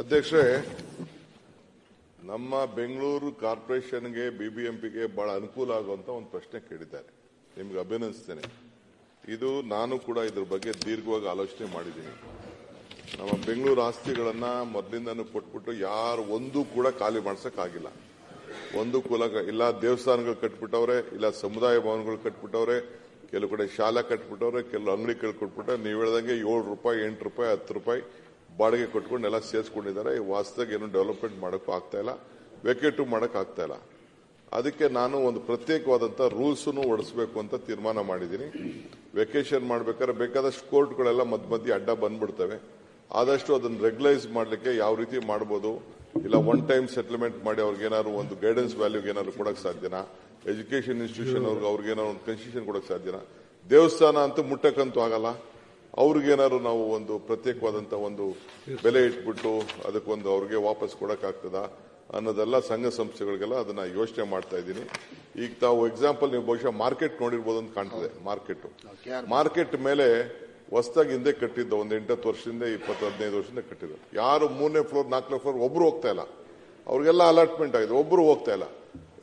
ಅಧ್ಯಕ್ಷರೇ, ನಮ್ಮ ಬೆಂಗಳೂರು ಕಾರ್ಪೊರೇಷನ್ಗೆ, ಬಿಬಿಎಂಪಿಗೆ ಬಹಳ ಅನುಕೂಲ ಆಗುವಂತ ಒಂದು ಪ್ರಶ್ನೆ ಕೇಳಿದ್ದಾರೆ. ನಿಮ್ಗೆ ಅಭಿನಂದಿಸ್ತೇನೆ. ಇದು ನಾನು ಕೂಡ ಇದ್ರ ಬಗ್ಗೆ ದೀರ್ಘವಾಗಿ ಆಲೋಚನೆ ಮಾಡಿದ್ದೀನಿ. ನಮ್ಮ ಬೆಂಗಳೂರು ಆಸ್ತಿಗಳನ್ನ ಮೊದಲಿಂದನೂ ಕೊಟ್ಬಿಟ್ಟು ಯಾರು ಒಂದು ಕೂಡ ಖಾಲಿ ಆಗಿಲ್ಲ ಒಂದು ಕುಲ ಇಲ್ಲ ದೇವಸ್ಥಾನಗಳು ಕಟ್ಬಿಟ್ಟವ್ರೆ, ಇಲ್ಲ ಸಮುದಾಯ ಭವನಗಳು ಕಟ್ಬಿಟ್ಟವ್ರೆ, ಕೆಲವು ಕಡೆ ಶಾಲೆ ಕಟ್ಬಿಟ್ಟವ್ರೆ, ಕೆಲವು ಅಂಗಡಿಗಳು ಕೊಟ್ಬಿಟ್ಟವ್ರೆ ನೀವು ಹೇಳ್ದಂಗೆ ಏಳು ರೂಪಾಯಿ, ಎಂಟು ರೂಪಾಯಿ, ಹತ್ತು ರೂಪಾಯಿ ಬಾಡಿಗೆ ಕೊಟ್ಕೊಂಡು ಎಲ್ಲ ಸೇರಿಸ್ಕೊಂಡಿದ್ದಾರೆ. ವಾಸ್ತವಾಗಿ ಏನು ಡೆವಲಪ್ಮೆಂಟ್ ಮಾಡೋಕ್ಕೂ ಆಗ್ತಾ ಇಲ್ಲ. ವೆಕೇಟು ಮಾಡೋಕ್ಕಾಗ್ತಾ ಇಲ್ಲ. ಅದಕ್ಕೆ ನಾನು ಒಂದು ಪ್ರತ್ಯೇಕವಾದಂಥ ರೂಲ್ಸನ್ನು ಹೊಡಿಸ್ಬೇಕು ಅಂತ ತೀರ್ಮಾನ ಮಾಡಿದ್ದೀನಿ. ವೆಕೇಷನ್ ಮಾಡಬೇಕಾದ್ರೆ ಬೇಕಾದಷ್ಟು ಕೋರ್ಟ್ಗಳೆಲ್ಲ ಮಧ್ಯ ಮಧ್ಯೆ ಅಡ್ಡ ಬಂದ್ಬಿಡ್ತವೆ. ಆದಷ್ಟು ಅದನ್ನು ರೆಗ್ಯುಲೈಸ್ ಮಾಡಲಿಕ್ಕೆ ಯಾವ ರೀತಿ ಮಾಡ್ಬೋದು, ಇಲ್ಲ ಒನ್ ಟೈಮ್ ಸೆಟಲ್ಮೆಂಟ್ ಮಾಡಿ ಅವ್ರಿಗೇನಾದ್ರು ಒಂದು ಗೈಡೆನ್ಸ್ ವ್ಯಾಲ್ಯೂಗೆ ಏನಾದ್ರು ಕೊಡಕ್ ಸಾಧ್ಯನಾ? ಎಜುಕೇಷನ್ ಇನ್ಸ್ಟಿಟ್ಯೂಷನ್ ಅವ್ರಿಗೆ ಅವ್ರಿಗೆ ಏನಾದ್ರು ಒಂದು ಕನ್ಸೆಷನ್ ಕೊಡಕ್ ಸಾಧ್ಯನಾ? ದೇವಸ್ಥಾನ ಅಂತೂ ಮುಟ್ಟಕ್ಕಂತೂ ಆಗಲ್ಲ. ಅವ್ರಿಗೇನಾದ್ರು ನಾವು ಒಂದು ಪ್ರತ್ಯೇಕವಾದಂಥ ಒಂದು ಬೆಲೆ ಇಟ್ಬಿಟ್ಟು ಅದಕ್ಕೊಂದು ಅವ್ರಿಗೆ ವಾಪಸ್ ಕೊಡಕ್ಕಾಗ್ತದ ಅನ್ನೋದೆಲ್ಲ ಸಂಘ ಸಂಸ್ಥೆಗಳಿಗೆಲ್ಲ ಅದನ್ನ ಯೋಚನೆ ಮಾಡ್ತಾ ಇದ್ದೀನಿ. ಈಗ ತಾವು ಎಕ್ಸಾಂಪಲ್ ನೀವು ಬಹುಶಃ ಮಾರ್ಕೆಟ್ ನೋಡಿರ್ಬೋದು ಅಂತ ಕಾಣ್ತದೆ ಮಾರ್ಕೆಟ್ ಮಾರ್ಕೆಟ್ ಮೇಲೆ ಹೊಸದಾಗಿ ಹಿಂದೆ ಕಟ್ಟಿದ್ದ ಒಂದು ಎಂಟತ್ತು ವರ್ಷದಿಂದ ಇಪ್ಪತ್ತು ಹದಿನೈದು ವರ್ಷದಿಂದ ಕಟ್ಟಿದ್ರು ಯಾರು ಮೂರನೇ ಫ್ಲೋರ್ ನಾಲ್ಕನೇ ಫ್ಲೋರ್ ಒಬ್ರು ಹೋಗ್ತಾ ಇಲ್ಲ. ಅವ್ರಿಗೆಲ್ಲ ಅಲಾಟ್ಮೆಂಟ್ ಆಗಿದೆ, ಒಬ್ರು ಹೋಗ್ತಾ ಇಲ್ಲ.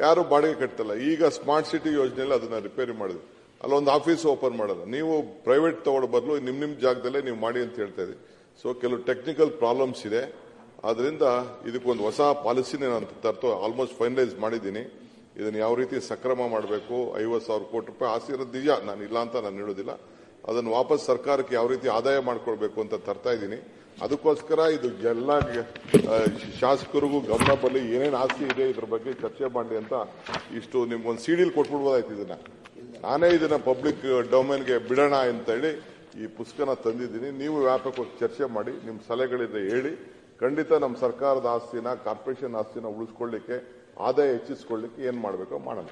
ಯಾರು ಬಾಡಿಗೆ ಕಟ್ತಲ್ಲ ಈಗ ಸ್ಮಾರ್ಟ್ ಸಿಟಿ ಯೋಜನೆಯಲ್ಲಿ ಅದನ್ನ ರಿಪೇರಿ ಮಾಡಿದ್ರು. ಅಲ್ಲೊಂದು ಆಫೀಸ್ ಓಪನ್ ಮಾಡೋದು. ನೀವು ಪ್ರೈವೇಟ್ ತಗೊಳ್ಳೋ ಬದಲು ನಿಮ್ ನಿಮ್ ಜಾಗದಲ್ಲೇ ನೀವು ಮಾಡಿ ಅಂತ ಹೇಳ್ತಾ ಇದ್ದೀವಿ. ಸೊ ಕೆಲವು ಟೆಕ್ನಿಕಲ್ ಪ್ರಾಬ್ಲಮ್ಸ್ ಇದೆ. ಆದ್ರಿಂದ ಇದಕ್ಕೊಂದು ಹೊಸ ಪಾಲಿಸಿನೇ ನಾನು ತರ್ತು ಆಲ್ಮೋಸ್ಟ್ ಫೈನಲೈಸ್ ಮಾಡಿದ್ದೀನಿ. ಇದನ್ನು ಯಾವ ರೀತಿ ಸಕ್ರಮ ಮಾಡಬೇಕು, ಐವತ್ತು ಸಾವಿರ ಕೋಟಿ ರೂಪಾಯಿ ಆಸ್ತಿ ನಿಜ ನಾನು ಇಲ್ಲ ಅಂತ ನಾನು ಹೇಳೋದಿಲ್ಲ. ಅದನ್ನು ವಾಪಸ್ ಸರ್ಕಾರಕ್ಕೆ ಯಾವ ರೀತಿ ಆದಾಯ ಮಾಡಿಕೊಡ್ಬೇಕು ಅಂತ ತರ್ತಾ ಇದ್ದೀನಿ. ಅದಕ್ಕೋಸ್ಕರ ಇದು ಎಲ್ಲ ಶಾಸಕರಿಗೂ ಗಮನ ಬರಲಿ. ಏನೇನು ಆಸ್ತಿ ಇದೆ ಇದ್ರ ಬಗ್ಗೆ ಚರ್ಚೆ ಮಾಡಿ ಅಂತ ಇಷ್ಟು ನಿಮ್ಗೊಂದು ಸಿಡಿಲ್ ಕೊಟ್ಬಿಡ್ಬೋದಾಯ್ತು ಇದನ್ನ. ನಾನೇ ಇದನ್ನ ಪಬ್ಲಿಕ್ ಡೊಮೇನ್ಗೆ ಬಿಡೋಣ ಅಂತ ಹೇಳಿ ಈ ಪುಸ್ತಕನ ತಂದಿದ್ದೀನಿ. ನೀವು ವ್ಯಾಪಕವಾಗಿ ಚರ್ಚೆ ಮಾಡಿ ನಿಮ್ಮ ಸಲಹೆಗಳಿದ್ರೆ ಹೇಳಿ, ಖಂಡಿತ ನಮ್ಮ ಸರ್ಕಾರದ ಆಸ್ತಿನ ಕಾರ್ಪೊರೇಷನ್ ಆಸ್ತಿನ ಉಳಿಸ್ಕೊಳ್ಳಿಕ್ಕೆ, ಆದಾಯ ಹೆಚ್ಚಿಸ್ಕೊಳ್ಳಿಕ್ಕೆ ಏನ್ ಮಾಡಬೇಕೋ ಮಾಡೋಣ.